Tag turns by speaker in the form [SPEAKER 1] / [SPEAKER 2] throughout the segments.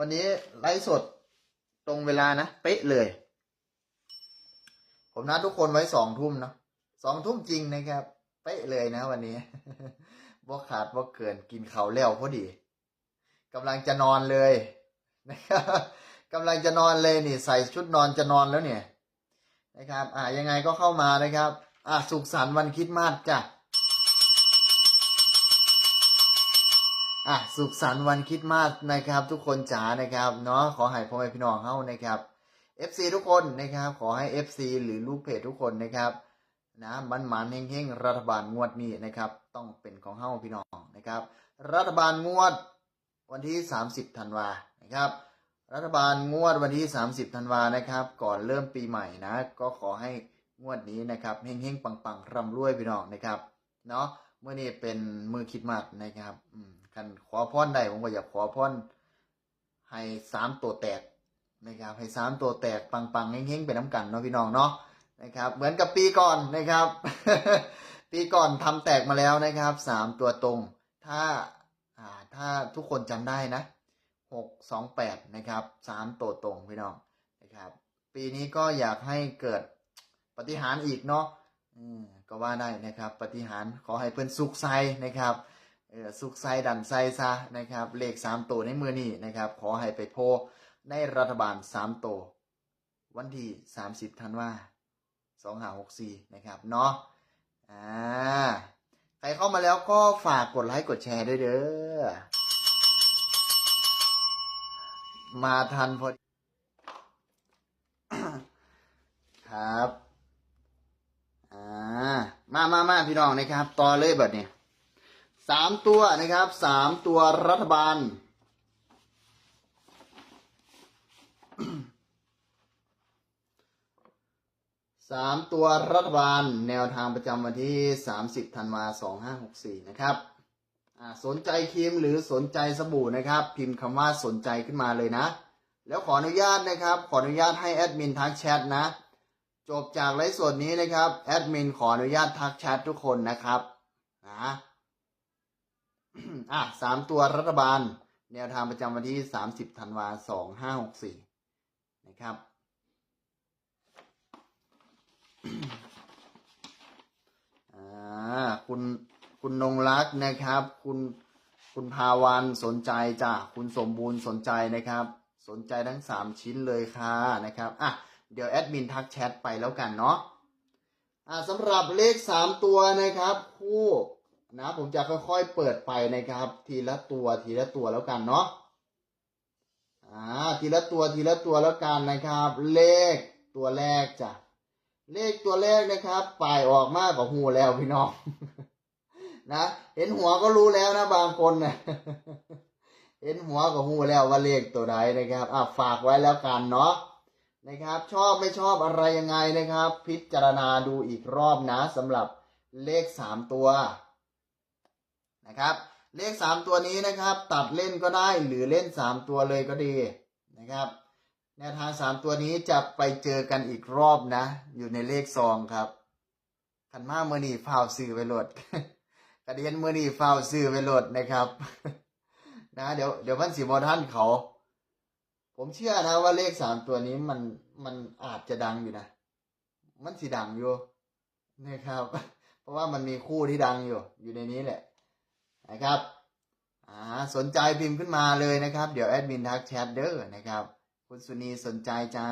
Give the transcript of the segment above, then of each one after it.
[SPEAKER 1] วันนี้ไลฟ์สดตรงเวลานะ เป๊ะเลย ผมนัดทุกคนไว้สองทุ่มเนาะสองทุ่มจริงนะครับ เป๊ะเลยนะวันนี้บ่ขาดบ่เกินกินข้าวแล้วพอดีกำลังจะนอนเลยนะครับกำลังจะนอนเลยนี่ ใส่ชุดนอนจะนอนแล้วเนี่ยนะครับ อ่ายังไงก็เข้ามานะครับ อะสุขสันต์วันคิดมาสจ้ะ อะสุขสันต์วันคริดมาสนะครับ ทุกคนจ๋านะครับเนาะขอให้พ่อแม่พี่น้องเฮานะครับ FC ทุกคนนะครับขอให้ FC หรือลูกเพจทุกคนนะครับนะมันหมันๆเฮงๆรัฐบาลงวดนี้นะครับ ต้องเป็นของเฮาพี่น้องนะครับ รัฐบาลงวดวันที่ 30ธันวานะครับ รัฐบาลงวดวันที่ 30ธันวานะครับ ก่อนเริ่มปีใหม่นะ ก็ขอให้งวดนี้นะครับเฮงๆปังๆร่ำรวยพี่น้องนะครับเนาะเมื่อนี้เป็นมือคิดมัดนะครับอืม กันขอพรได้ผมก็อยากขอพรให้สามตัวแตกนะครับให้สามตัวแตกปังๆเฮงๆเป็นน้ำกันเนาะพี่น้องเนาะนะครับ เหมือนกับปีก่อนนะครับ ปีก่อนทำแตกมาแล้วนะครับสามตัวตรง ถ้าอ่าถ้าทุกคนจำได้นะหกสองแปดนะครับสามตัวตรงพี่น้องนะครับ ปีนี้ก็อยากให้เกิดปฏิหารอีกเนาะก็ว่าได้นะครับ ปฏิหารขอให้เพื่อนสุขไซนะครับ สุขไซดันไซซะนะครับเลขสามตัวในมือนี้นะครับขอให้ไปโพในรัฐบาลสามตัววันที่สามสิบธันวาสองหาหกสี่นะครับเนาะอ่าใครเข้ามาแล้วก็ฝากกดไลค์กดแชร์ด้วยเด้อมาทันพอดีครับอ่ามามามาพี่น้องนะครับต่อเลยแบบนี้ สามตัวนะครับสามตัวรัฐบาล สามตัวรัฐบาลแนวทางประจำวันที่30ธันวา2564นะครับสนใจครีมหรือสนใจสบู่นะครับ พิมพ์คำว่าสนใจขึ้นมาเลยนะ แล้วขออนุญาตนะครับ ขออนุญาตให้แอดมินทักแชทนะ จบจากไลฟ์สดนี้นะครับ แอดมินขออนุญาตทักแชททุกคนนะครับนะ อะสามตัวรัฐบาล แนวทางประจำวันที่30ธันวา2564นะครับ อ่า คุณคุณนงรักนะครับ คุณคุณภาวันสนใจจ้ะคุณสมบูรณ์สนใจนะครับ สนใจทั้งสามชิ้นเลยค่ะนะครับ อะ เดี๋ยวแอดมินทักแชทไปแล้วกันเนาะ อ่าสำหรับเลขสามตัวนะครับ คู่ นะผมจะค่อยๆเปิดไปนะครับ ทีละตัวทีละตัวแล้วกันเนาะอ่าทีละตัวทีละตัวแล้วกันนะครับ เลขตัวแรกจ้ะเลขตัวแรกนะครับป่ายออกมากกว่าหูแล้วพี่น้องนะเห็นหัวก็รู้แล้วนะบางคนนะเห็นหัวก็หูแล้วว่าเลขตัวใดนะครับอะฝากไว้แล้วกันเนาะนะครับ ชอบไม่ชอบอะไรยังไงนะครับ พิจารณาดูอีกรอบนะสำหรับเลขสามตัว นะครับ เลขสามตัวนี้นะครับ ตัดเล่นก็ได้หรือเล่นสามตัวเลยก็ดีนะครับแนวทางสามตัวนี้จะไปเจอกันอีกรอบนะ อยู่ในเลขซองครับขันมาเมื่อนี่ฟาวซื้อไปโหลดกระเดียนเมื่อนี่ฟาวซื้อไปโหลดนะครับนะเดี๋ยวเดี๋ยวมันสีบอท่านเขา ผมเชื่อนะว่าเลขสามตัวนี้มันมันอาจจะดังอยู่นะ มันสีดังอยู่นะครับ เพราะว่ามันมีคู่ที่ดังอยู่ อยู่ในนี้แหละ นะครับอ่าสนใจพิมพ์ขึ้นมาเลยนะครับ เดี๋ยวแอดมินทักแชทเด้อนะครับ คุณสุนีสนใจจ้า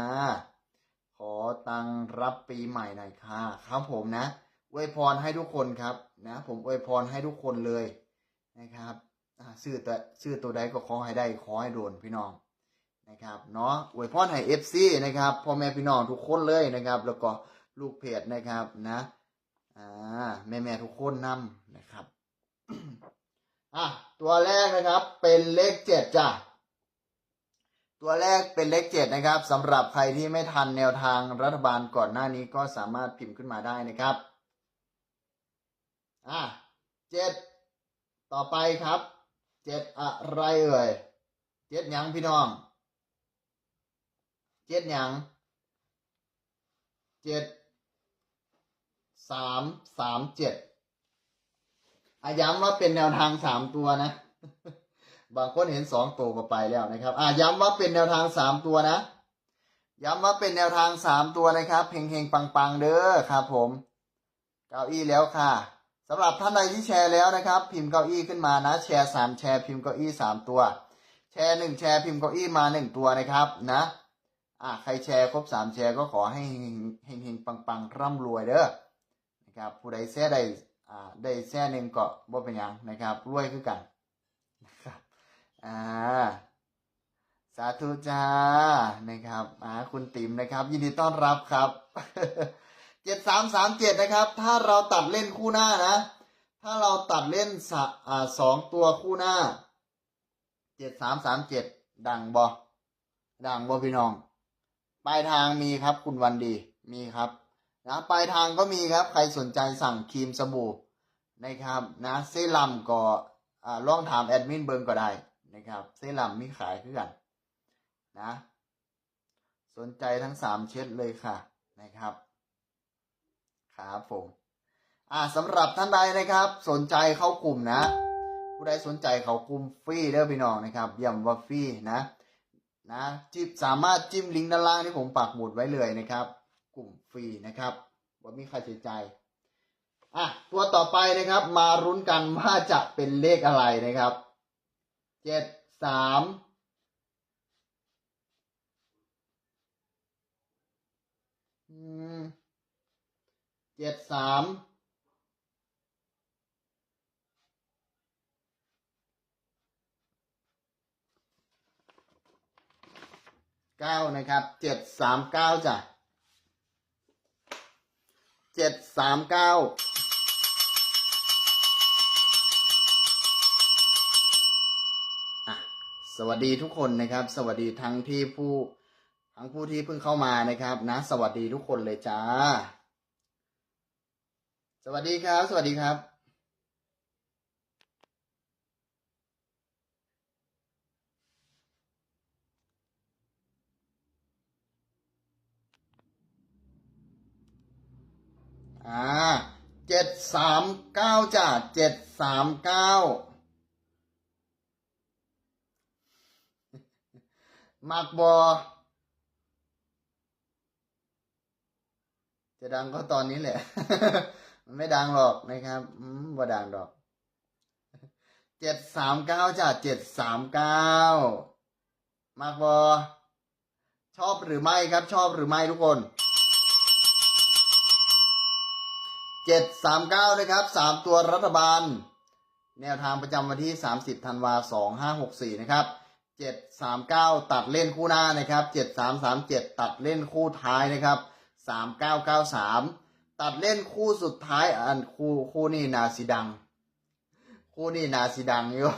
[SPEAKER 1] ขอตังรับปีใหม่หน่อยค่ะครับผมนะอวยพรให้ทุกคนครับนะผมอวยพรให้ทุกคนเลยนะครับอ่าซื้อตัวซื้อตัวใดก็ขอให้ได้ขอให้โดนพี่น้องนะครับเนาะอวยพรให้เอฟซีนะครับพ่อแม่พี่น้องทุกคนเลยนะครับ แล้วก็ลูกเพจนะครับนะอ่าแม่แม่ๆทุกคนนำนะครับ ตัวแรกนะครับเป็นเลขเจ็ดจ้ะ ตัวแรกเป็นเลขเจ็ดนะครับสำหรับใครที่ไม่ทันแนวทางรัฐบาลก่อนหน้านี้ก็สามารถพิมพ์ขึ้นมาได้นะครับอะเจ็ดต่อไปครับเจ็ดอะไรเอ่ยเจ็ดยังพี่น้องเจ็ดยังเจ็ดสามสามเจ็ด อาย้ำว่าเป็นแนวทางสามตัวนะ บางคนเห็นสองตัวก็ไปแล้วนะครับอะย้ำว่าเป็นแนวทางสามตัวนะ ย้ำว่าเป็นแนวทางสามตัวนะครับเฮงๆปังๆเด้อครับผม เก้าอี้แล้วค่ะสำหรับท่านใดที่แชร์แล้วนะครับ พิมพ์เก้าอี้ขึ้นมานะ แชร์สามแชร์พิมพ์เก้าอี้สามตัว แชร์หนึ่งแชร์พิมพ์เก้าอี้มาหนึ่งตัวนะครับนะอะใครแชร์ครบสามแชร์ก็ขอให้เฮงๆปังๆร่ำรวยเด้อนะครับผู้ใดแชร์ได้ อ่าได้แชร์หนึ่งเก็บ่เป็นยังนะครับรวยคือกันนะครับอ่าสาธุจ้านะครับอ่าคุณติ๋มนะครับ ยินดีต้อนรับครับเจ็ดสามสามเจ็ดนะครับ ถ้าเราตัดเล่นคู่หน้านะ ถ้าเราตัดเล่นสอ่าสองตัวคู่หน้าเจ็ดสามสามเจ็ดดังบอดังบอพี่น้องปลายทางมีครับคุณวันดีมีครับ นะปลายทางก็มีครับใครสนใจสั่งครีมสบู่นะครับนะเซรั่มก็อ่าลองถามแอดมินเบิงก็ได้นะครับเซรั่มมีขายคือกันนะสนใจทั้งสามเช็ดเลยค่ะนะครับครับผมอ่าสำหรับท่านใดนะครับ สนใจเข้ากลุ่มนะ ผู้ใดสนใจเขากลุ่มฟรีเด้อพี่น้องนะครับย้ำว่าฟรีนะนะจิ้มสามารถจิ้มลิงก์ด้านล่างที่ผมปักหมุดไว้เลยนะครับ กลุ่มฟรีนะครับว่ามีค่าใช้จ่ายอะตัวต่อไปนะครับ มารุ้นกันว่าจะเป็นเลขอะไรนะครับเจ็ดสามอืมเจ็ดสามเก้านะครับเจ็ดสามเก้าจ้ะ เจ็ดสามเก้าอะสวัสดีทุกคนนะครับ สวัสดีทั้งที่ผู้ทั้งผู้ที่เพิ่งเข้ามานะครับนะ สวัสดีทุกคนเลยจ้า สวัสดีครับ สวัสดีครับ อ่าเจ็ดสามเก้าจ้ะเจ็ดสามเก้ามักบอจะดังก็ตอนนี้แหละ มันไม่ดังหรอกนะครับ อืมว่ดังดอกเจ็ดสามเก้าจ้ะเจ็ดสามเก้ามากบอชอบหรือไม่ครับ ชอบหรือไม่ทุกคน เจ็ดสามเก้านะครับสามตัวรัฐบาล แนวทางประจำวันที่สามสิบธันวาสองห้าหกสี่นะครับเจ็ดสามเก้าตัดเล่นคู่หน้านะครับเจ็ดสามสามเจ็ดตัดเล่นคู่ท้ายนะครับสามเก้าเก้าสามตัดเล่นคู่สุดท้ายอันคู่คู่นี่นาสีดัง คู่นี่นาสีดังอยู่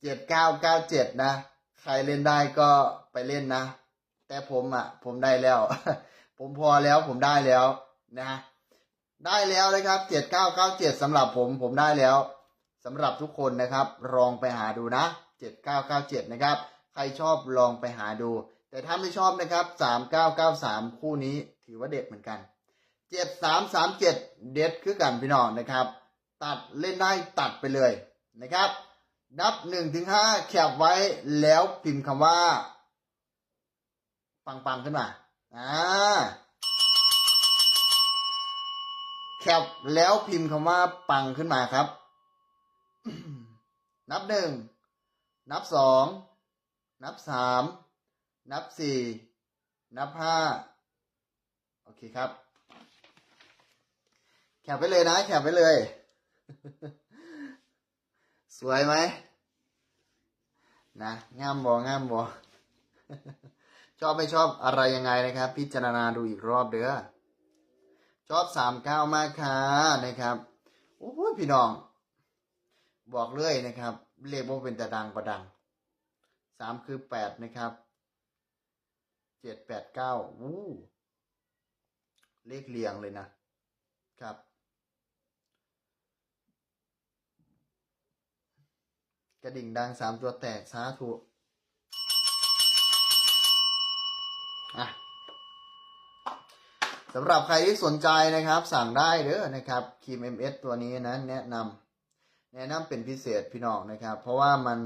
[SPEAKER 1] เจ็ดเก้าเก้าเจ็ดนะ ใครเล่นได้ก็ไปเล่นนะ แต่ผมอะ ผมได้แล้ว ผมพอแล้วผมได้แล้วนะ ได้แล้วนะครับเจ็ดเก้าเก้าเจ็ดสำหรับผมผมได้แล้วสำหรับทุกคนนะครับลองไปหาดูนะเจ็ดเก้าเก้าเจ็ดนะครับ ใครชอบลองไปหาดู แต่ถ้าไม่ชอบนะครับสามเก้าเก้าสามคู่นี้ถือว่าเด็ดเหมือนกันเจ็ดสามสามเจ็ดเด็ดคือกันพี่น้องนะครับ ตัดเล่นได้ตัดไปเลยนะครับ นับหนึ่งถึงห้าแคปไว้แล้วพิมพ์คำว่า ปังๆขึ้นมาอ่า แคปแล้วพิมพ์คำว่าปังขึ้นมาครับ นับหนึ่ง นับสอง นับสาม นับสี่ นับห้า โอเคครับ แคปไปเลยนะ แคปไปเลย สวยไหม นะ งามบองามบอชอบไม่ชอบอะไรยังไงนะครับ พิจารณาดูอีกรอบเด้อ ชอบสามเก้ามากค่ะนะครับโอ้ยพี่น้อง บอกเลยนะครับเลขว่าเป็นตะดังประดังสามคือแปดนะครับเจ็ดแปดเก้าวู้เลขเรียงเลยนะครับ กระดิ่งดังสามตัวแตกสาธุอะ สำหรับใครที่สนใจนะครับ สั่งได้เด้อนะครับครีม MS ตัวนี้นะแนะนำแนะนำเป็นพิเศษพี่น้องนะครับ เพราะว่ามัน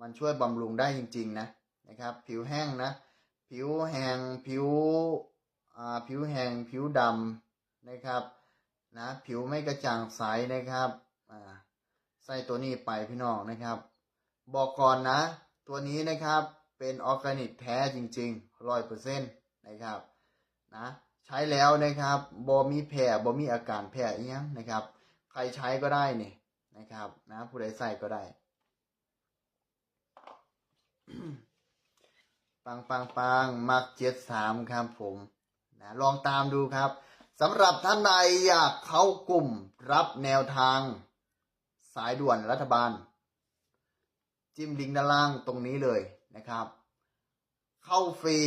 [SPEAKER 1] มันช่วยบำรุงได้จริง ๆ นะนะครับ ผิวแห้งนะ ผิวแห้งผิวอ่าผิวแห้งผิวดำนะครับนะผิวไม่กระจ่างใสนะครับอ่าใส่ตัวนี้ไปพี่น้องนะครับ บอกก่อนนะ ตัวนี้นะครับเป็นออร์แกนิกแท้จริงๆร้อยเปอร์เซ็นต์นะครับนะ ช้แล้วนะครับบ่มีแผลบ่มีอาการแพ้อีหยังนะครับ ใครใช้ก็ได้เนี่ยนะครับนะผู้ใดใส่ก็ได้ปังปังปังมักเจ็ดสามครับผมนะลองตามดูครับสำหรับท่านใดอยากเข้ากลุ่มรับแนวทาง สายด่วนรัฐบาล จิ้มลิงก์ด้านล่างตรงนี้เลยนะครับ เข้าฟรี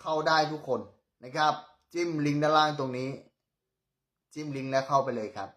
[SPEAKER 1] เข้าได้ทุกคน นะครับ จิ้มลิงก์ด้านล่างตรงนี้ จิ้มลิงก์แล้วเข้าไปเลยครับ